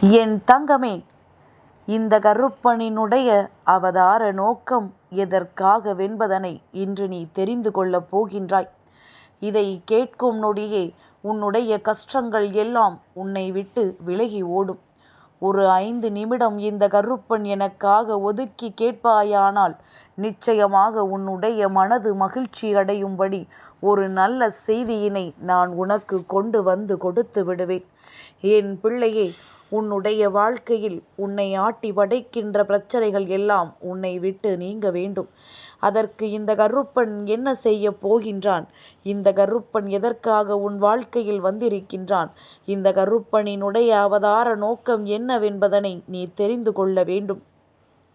என் தங்கமே இந்த கருப்பனினுடைய அவதார நோக்கம் எதற்காகவென்பதனை இன்று நீ தெரிந்து கொள்ளப் போகின்றாய். இதை கேட்கும் நொடியே உன்னுடைய கஷ்டங்கள் எல்லாம் உன்னை விட்டு விலகி ஓடும். ஒரு ஐந்து நிமிடம் இந்த கருப்பன் எனக்காக ஒதுக்கிக் கேட்பாயானால் நிச்சயமாக உன்னுடைய மனது மகிழ்ச்சி அடையும்படி ஒரு நல்ல செய்தியினை நான் உனக்கு கொண்டு வந்து கொடுத்து விடுவேன். என் பிள்ளையே உன்னுடைய வாழ்க்கையில் உன்னை ஆட்டி படைக்கின்ற பிரச்சனைகள் எல்லாம் உன்னை விட்டு நீங்க வேண்டும். அதற்கு இந்த கருப்பன் என்ன செய்யப் போகின்றான்? இந்த கருப்பன் எதற்காக உன் வாழ்க்கையில் வந்திருக்கின்றான்? இந்த கருப்பனினுடைய அவதார நோக்கம் என்னவென்பதனை நீ தெரிந்து கொள்ள வேண்டும்.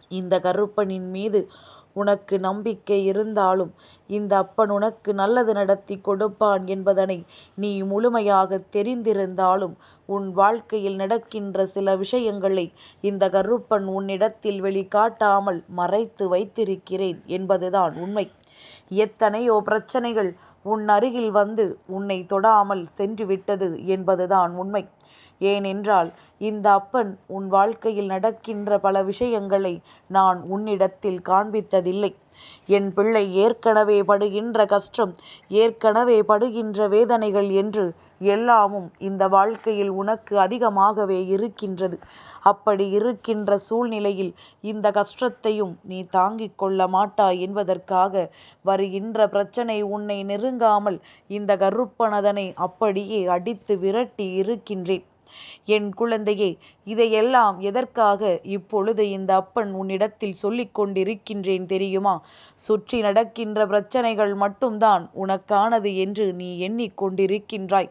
இந்த கருப்பனின் மீது உனக்கு நம்பிக்கை இருந்தாலும் இந்த அப்பன் உனக்கு நல்லது நடத்தி கொடுப்பான் என்பதனை நீ முழுமையாகத் தெரிந்திருந்தாலும் உன் வாழ்க்கையில் நடக்கின்ற சில விஷயங்களை இந்த கருப்பன் உன்னிடத்தில் வெளிக்காட்டாமல் மறைத்து வைத்திருக்கிறேன் என்பதுதான் உண்மை. எத்தனையோ பிரச்சனைகள் உன் அருகில் வந்து உன்னை தொடாமல் சென்றுவிட்டது என்பதுதான் உண்மை. ஏனென்றால் இந்த அப்பன் உன் வாழ்க்கையில் நடக்கின்ற பல விஷயங்களை நான் உன்னிடத்தில் காண்பித்ததில்லை. என் பிள்ளை ஏற்கனவே படுகின்ற கஷ்டம் ஏற்கனவே படுகின்ற வேதனைகள் என்று எல்லாமும் இந்த வாழ்க்கையில் உனக்கு அதிகமாகவே இருக்கின்றது. அப்படி இருக்கின்ற சூழ்நிலையில் இந்த கஷ்டத்தையும் நீ தாங்கிக் கொள்ள மாட்டாய் என்பதற்காக வருகின்ற பிரச்சனை உன்னை நெருங்காமல் இந்த கருப்பனதனை அப்படியே அடித்து விரட்டி இருக்கின்றேன். என் குழந்தையே இதையெல்லாம் எதற்காக இப்பொழுது இந்த அப்பன் உன்னிடத்தில் சொல்லிக் கொண்டிருக்கின்றேன் தெரியுமா? சுற்றி நடக்கின்ற பிரச்சனைகள் மட்டும்தான் உனக்கானது என்று நீ எண்ணிக்கொண்டிருக்கின்றாய்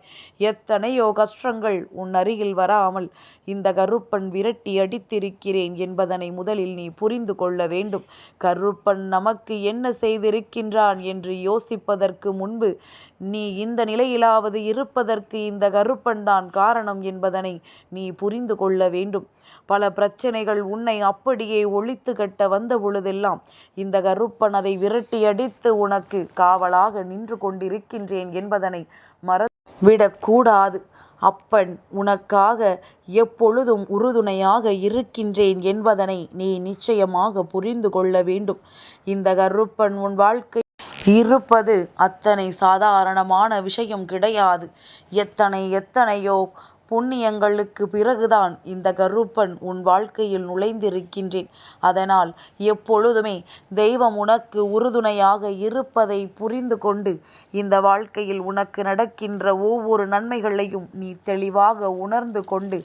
எத்தனையோ கஷ்டங்கள் உன் அருகில் வராமல் இந்த கருப்பன் விரட்டி அடித்திருக்கிறேன் என்பதனை முதலில் நீ புரிந்து கொள்ள வேண்டும். கருப்பன் நமக்கு என்ன செய்திருக்கின்றான் என்று யோசிப்பதற்கு முன்பு நீ இந்த நிலையிலாவது இருப்பதற்கு இந்த கருப்பன் தான் காரணம் என்பது என்பதனை நீ புரிந்து கொள்ள வேண்டும். பல பிரச்சனைகள் உன்னை அப்படியே ஒழித்து கட்ட பொழுதெல்லாம் இந்த கருப்பன் அதை விரட்டியடித்து உனக்கு காவலாக நின்று கொண்டிருக்கின்றேன் என்பதனை மறந்து விடக்கூடாது. அப்பன் உனக்காக எப்பொழுதும் உறுதுணையாக இருக்கின்றேன் என்பதனை நீ நிச்சயமாக புரிந்து கொள்ள வேண்டும். இந்த கருப்பன் உன் வாழ்க்கை இருப்பது அத்தனை சாதாரணமான விஷயம் கிடையாது. எத்தனை எத்தனையோ புண்ணியங்களுக்கு பிறகுதான் இந்த கருப்பன் உன் வாழ்க்கையில் நுழைந்திருக்கின்றேன். அதனால் எப்பொழுதுமே தெய்வம் உனக்கு உறுதுணையாக இருப்பதை புரிந்து கொண்டு இந்த வாழ்க்கையில் உனக்கு நடக்கின்ற ஒவ்வொரு நன்மைகளையும் நீ தெளிவாக உணர்ந்து கொண்டு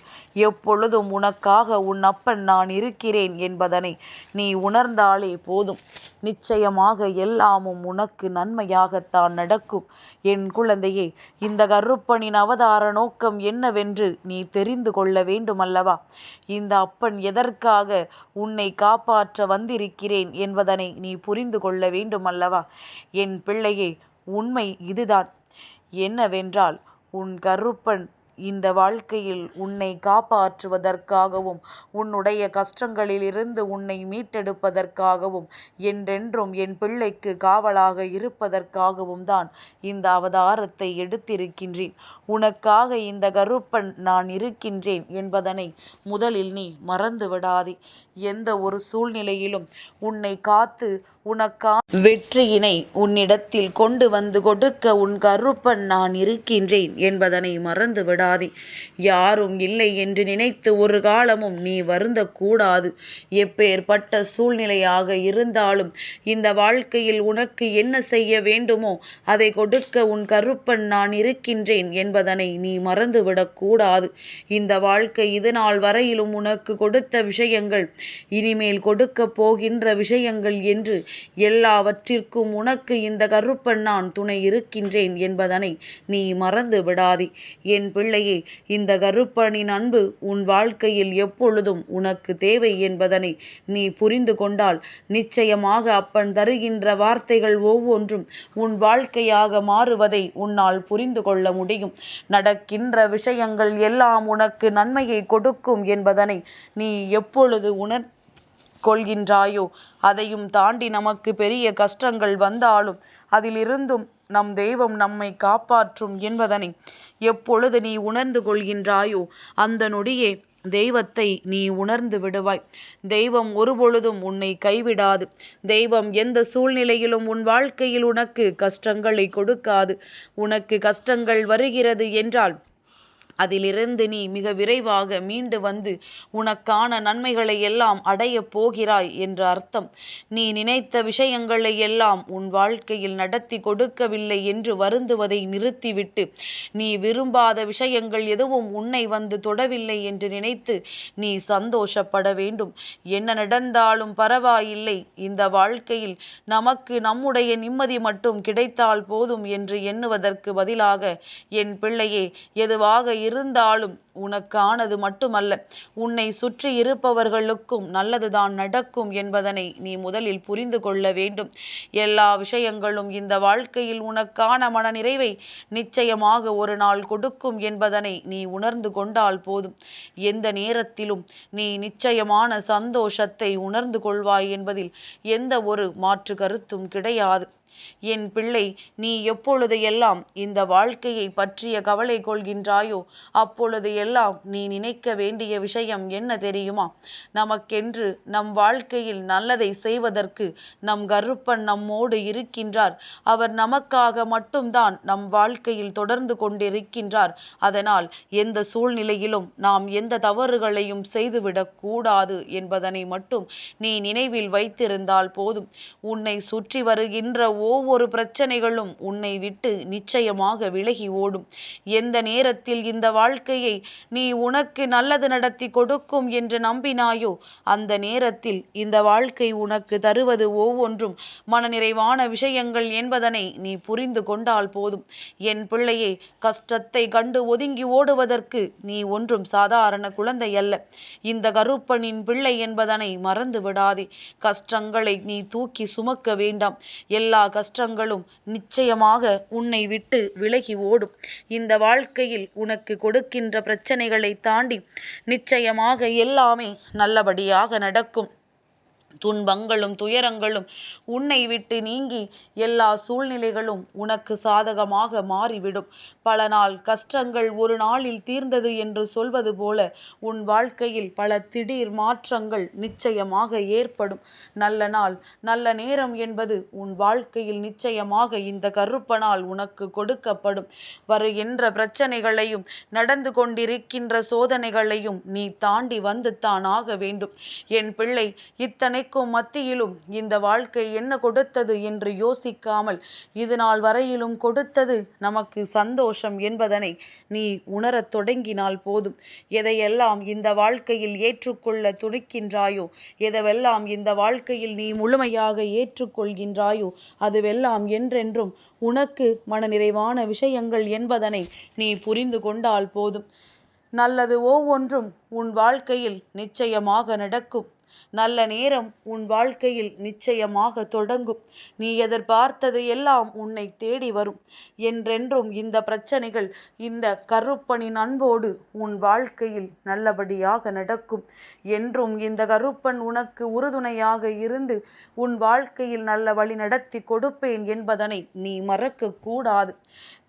எப்பொழுதும் உனக்காக உன் அப்பன் நான் இருக்கிறேன் என்பதனை நீ உணர்ந்தாலே போதும். நிச்சயமாக எல்லாமும் உனக்கு நன்மையாகத்தான் நடக்கும். என் குழந்தையே இந்த கருப்பனின் அவதார நோக்கம் என்னவென்று நீ தெரிந்து கொள்ள வேண்டுமல்லவா? இந்த அப்பன் எதற்காக உன்னை காப்பாற்ற வந்திருக்கிறேன் என்பதனை நீ புரிந்து கொள்ள வேண்டுமல்லவா? என் பிள்ளையே உண்மை இதுதான். என்னவென்றால் உன் கருப்பன் இந்த வாழ்க்கையில் உன்னை காப்பாற்றுவதற்காகவும் உன்னுடைய கஷ்டங்களிலிருந்து உன்னை மீட்டெடுப்பதற்காகவும் என்றென்றும் என் பிள்ளைக்கு காவலாக இருப்பதற்காகவும்தான் இந்த அவதாரத்தை எடுத்திருக்கின்றேன். உனக்காக இந்த கருப்பன் நான் இருக்கின்றேன் என்பதனை முதலில் நீ மறந்து விடாதே. எந்த ஒரு சூழ்நிலையிலும் உன்னை காத்து உனக்கா வெற்றியினை உன்னிடத்தில் கொண்டு வந்து கொடுக்க உன் கருப்பன் நான் இருக்கின்றேன் என்பதனை மறந்து விடாதே. யாரும் இல்லை என்று நினைத்து ஒரு காலமும் நீ வருந்த கூடாது. எப்பேற்பட்ட சூழ்நிலையாக இருந்தாலும் இந்த வாழ்க்கையில் உனக்கு என்ன செய்ய வேண்டுமோ அதை கொடுக்க உன் கருப்பன் நான் இருக்கின்றேன் என்பதனை நீ மறந்து விடக்கூடாது. இந்த வாழ்க்கை இதனால் வரையிலும் உனக்கு கொடுத்த விஷயங்கள் இனிமேல் கொடுக்கப் போகின்ற விஷயங்கள் என்று எல்லா எல்லாவற்றிற்கும் உனக்கு இந்த கருப்பன் நான் துணை இருக்கின்றேன் என்பதனை நீ மறந்து விடாதே. என் பிள்ளையே இந்த கருப்பனின் அன்பு உன் வாழ்க்கையில் எப்பொழுதும் உனக்கு தேவை என்பதனை நீ புரிந்து கொண்டால் நிச்சயமாக அப்பன் தருகின்ற வார்த்தைகள் ஒவ்வொன்றும் உன் வாழ்க்கையாக மாறுவதை உன்னால் புரிந்து கொள்ள முடியும். நடக்கின்ற விஷயங்கள் எல்லாம் உனக்கு நன்மையை கொடுக்கும் என்பதனை நீ எப்பொழுது உணர் கொள்கின்றாயோ? அதையும் தாண்டி நமக்கு பெரிய கஷ்டங்கள் வந்தாலும் அதிலிருந்தும் நம் தெய்வம் நம்மை காப்பாற்றும் என்பதனை எப்பொழுது நீ உணர்ந்து கொள்கின்றாயோ அந்த நொடியே தெய்வத்தை நீ உணர்ந்து விடுவாய். தெய்வம் ஒருபொழுதும் உன்னை கைவிடாது. தெய்வம் எந்த சூழ்நிலையிலும் உன் வாழ்க்கையில் உனக்கு கஷ்டங்களை கொடுக்காது. உனக்கு கஷ்டங்கள் வருகிறது என்றால் அதிலிருந்து நீ மிக விரைவாக மீண்டு வந்து உனக்கான நன்மைகளை எல்லாம் அடையப் போகிறாய் என்ற அர்த்தம். நீ நினைத்த விஷயங்களை எல்லாம் உன் வாழ்க்கையில் நடத்தி கொடுக்கவில்லை என்று வருந்துவதை நிறுத்திவிட்டு நீ விரும்பாத விஷயங்கள் எதுவும் உன்னை வந்து தொடவில்லை என்று நினைத்து நீ சந்தோஷப்பட வேண்டும். என்ன நடந்தாலும் பரவாயில்லை. இந்த வாழ்க்கையில் நமக்கு நம்முடைய நிம்மதி மட்டும் கிடைத்தால் போதும் என்று எண்ணுவதற்கு பதிலாக என் பிள்ளையே எதுவாக இருந்தாலும் உனக்கானது மட்டுமல்ல. உன்னை சுற்றி இருப்பவர்களுக்கும் நல்லதுதான் நடக்கும் என்பதனை நீ முதலில் புரிந்து கொள்ள வேண்டும். எல்லா விஷயங்களும் இந்த வாழ்க்கையில் உனக்கான மனநிறைவை நிச்சயமாக ஒரு நாள் கொடுக்கும் என்பதனை நீ உணர்ந்து கொண்டால் போதும். எந்த நேரத்திலும் நீ நிச்சயமான சந்தோஷத்தை உணர்ந்து கொள்வாய் என்பதில் எந்த ஒரு மாற்று கருத்தும் கிடையாது. என் பிள்ளை நீ எப்பொழுது எல்லாம் இந்த வாழ்க்கையை பற்றிய கவலை கொள்கின்றாயோ அப்பொழுது எல்லாம் நீ நினைக்க வேண்டிய விஷயம் என்ன தெரியுமா? நமக்கென்று நம் வாழ்க்கையில் நல்லதை செய்வதற்கு நம் கருப்பன் நம்மோடு இருக்கின்றார். அவர் நமக்காக மட்டும்தான் நம் வாழ்க்கையில் தொடர்ந்து கொண்டிருக்கின்றார். அதனால் எந்த சூழ்நிலையிலும் நாம் எந்த தவறுகளையும் செய்துவிடக்கூடாது என்பதனை மட்டும் நீ நினைவில் வைத்திருந்தால் போதும். உன்னை சுற்றி வருகின்ற ஒவ்வொரு பிரச்சனைகளும் உன்னை விட்டு நிச்சயமாக விலகி ஓடும். எந்த நேரத்தில் இந்த வாழ்க்கையை நீ உனக்கு நல்லது நடத்தி கொடுக்கும் என்று நம்பினாயோ அந்த நேரத்தில் இந்த வாழ்க்கை உனக்கு தருவது ஒவ்வொன்றும் மனநிறைவான விஷயங்கள் என்பதனை நீ புரிந்து கொண்டால் போதும். என் பிள்ளையே கஷ்டத்தை கண்டு ஒதுங்கி ஓடுவதற்கு நீ ஒன்றும் சாதாரண குழந்தை அல்ல. இந்த கருப்பனின் பிள்ளை என்பதனை மறந்து விடாதே கஷ்டங்களை நீ தூக்கி சுமக்க வேண்டாம். எல்லா கஷ்டங்களும் நிச்சயமாக உன்னை விட்டு விலகி ஓடும். இந்த வாழ்க்கையில் உனக்கு கொடுக்கின்ற பிரச்சனைகளை தாண்டி நிச்சயமாக எல்லாமே நல்லபடியாக நடக்கும். துன்பங்களும் துயரங்களும் உன்னை விட்டு நீங்கி எல்லா சூழ்நிலைகளும் உனக்கு சாதகமாக மாறிவிடும். பல நாள் கஷ்டங்கள் ஒரு நாளில் தீர்ந்தது என்று சொல்வது போல உன் வாழ்க்கையில் பல திடீர் மாற்றங்கள் நிச்சயமாக ஏற்படும். நல்ல நாள் நல்ல நேரம் என்பது உன் வாழ்க்கையில் நிச்சயமாக இந்த கருப்பனால் உனக்கு கொடுக்கப்படும். வருகின்ற பிரச்சனைகளையும் நடந்து கொண்டிருக்கின்ற சோதனைகளையும் நீ தாண்டி வந்து தான் ஆக வேண்டும். என் பிள்ளை இத்தனை அனைக்கும் மத்தியிலும் இந்த வாழ்க்கை என்ன கொடுத்தது என்று யோசிக்காமல் இது நாள் வரையிலும் கொடுத்தது நமக்கு சந்தோஷம் என்பதனை நீ உணரத் தொடங்கினால் போதும். எதையெல்லாம் இந்த வாழ்க்கையில் ஏற்றுக்கொள்ள துணிக்கின்றாயோ எதவெல்லாம் இந்த வாழ்க்கையில் நீ முழுமையாக ஏற்றுக்கொள்கின்றாயோ அதுவெல்லாம் என்றென்றும் உனக்கு மனநிறைவான விஷயங்கள் என்பதனை நீ புரிந்து கொண்டால் போதும். நல்லது ஒவ்வொன்றும் உன் வாழ்க்கையில் நிச்சயமாக நடக்கும். நல்ல நேரம் உன் வாழ்க்கையில் நிச்சயமாக தொடங்கும். நீ எதிர்பார்த்தது எல்லாம் உன்னை தேடி வரும். என்றென்றும் இந்த பிரச்சனைகள் இந்த கருப்பனின் அன்போடு உன் வாழ்க்கையில் நல்லபடியாக நடக்கும். என்றும் இந்த கருப்பன் உனக்கு உறுதுணையாக இருந்து உன் வாழ்க்கையில் நல்ல வழி நடத்தி கொடுப்பேன் என்பதனை நீ மறக்கக்கூடாது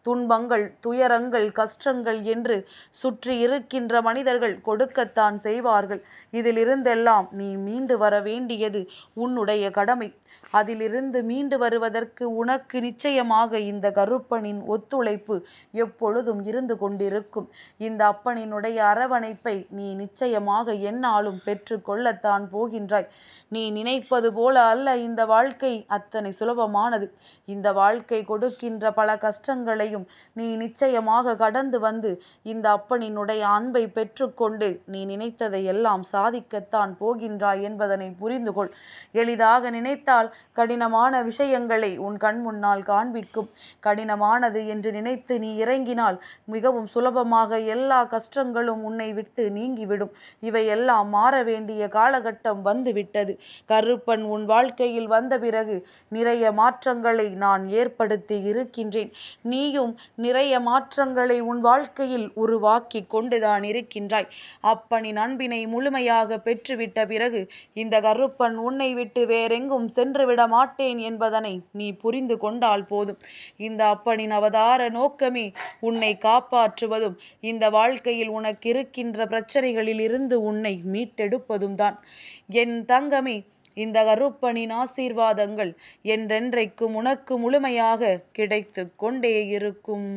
துன்பங்கள் துயரங்கள் கஷ்டங்கள் என்று சுற்றி இருக்கின்ற மனிதர்கள் கொடுக்கத்தான் செய்வார்கள். இதிலிருந்தெல்லாம் நீ நீ மீண்டு வர வேண்டியது உன்னுடைய கடமை. அதிலிருந்து மீண்டு வருவதற்கு உனக்கு நிச்சயமாக இந்த கருப்பனின் ஒத்துழைப்பு எப்பொழுதும் இருந்து கொண்டிருக்கும். இந்த அப்பனினுடைய அரவணைப்பை நீ நிச்சயமாக என்னாலும் பெற்றுக்கொள்ளத்தான் போகின்றாய். நீ நினைப்பது போல அல்ல இந்த வாழ்க்கை அத்தனை சுலபமானது. இந்த வாழ்க்கை கொடுக்கின்ற பல கஷ்டங்களையும் நீ நிச்சயமாக கடந்து வந்து இந்த அப்பனினுடைய அன்பை பெற்றுக்கொண்டு நீ நினைத்ததை எல்லாம் சாதிக்கத்தான் போகின்ற போகின்றாய் என்பதனை புரிந்து கொள் எளிதாக நினைத்தால் கடினமான விஷயங்களை உன் கண் முன்னால் காண்பிக்கும். கடினமானது என்று நினைத்து நீ இறங்கினால் மிகவும் சுலபமாக எல்லா கஷ்டங்களும் உன்னை விட்டு நீங்கிவிடும். இவையெல்லாம் மாற வேண்டிய காலகட்டம் வந்துவிட்டது. கருப்பன் உன் வாழ்க்கையில் வந்த பிறகு நிறைய மாற்றங்களை நான் ஏற்படுத்தி இருக்கின்றேன். நீயும் நிறைய மாற்றங்களை உன் வாழ்க்கையில் உருவாக்கி கொண்டுதான் இருக்கின்றாய். அப்பனின் அன்பினை முழுமையாக பெற்றுவிட்ட பிறகு பிறகு இந்த கருப்பன் உன்னை விட்டு வேறெங்கும் சென்றுவிட மாட்டேன் என்பதனை நீ புரிந்து கொண்டால் போதும். இந்த அப்பனின் அவதார நோக்கமே உன்னை காப்பாற்றுவதும் இந்த வாழ்க்கையில் உனக்கு இருக்கின்ற பிரச்சனைகளில் இருந்து உன்னை மீட்டெடுப்பதும் தான். என் தங்கமே இந்த கருப்பனின் ஆசீர்வாதங்கள் என்றென்றைக்கும் உனக்கு முழுமையாக கிடைத்து கொண்டே இருக்கும்.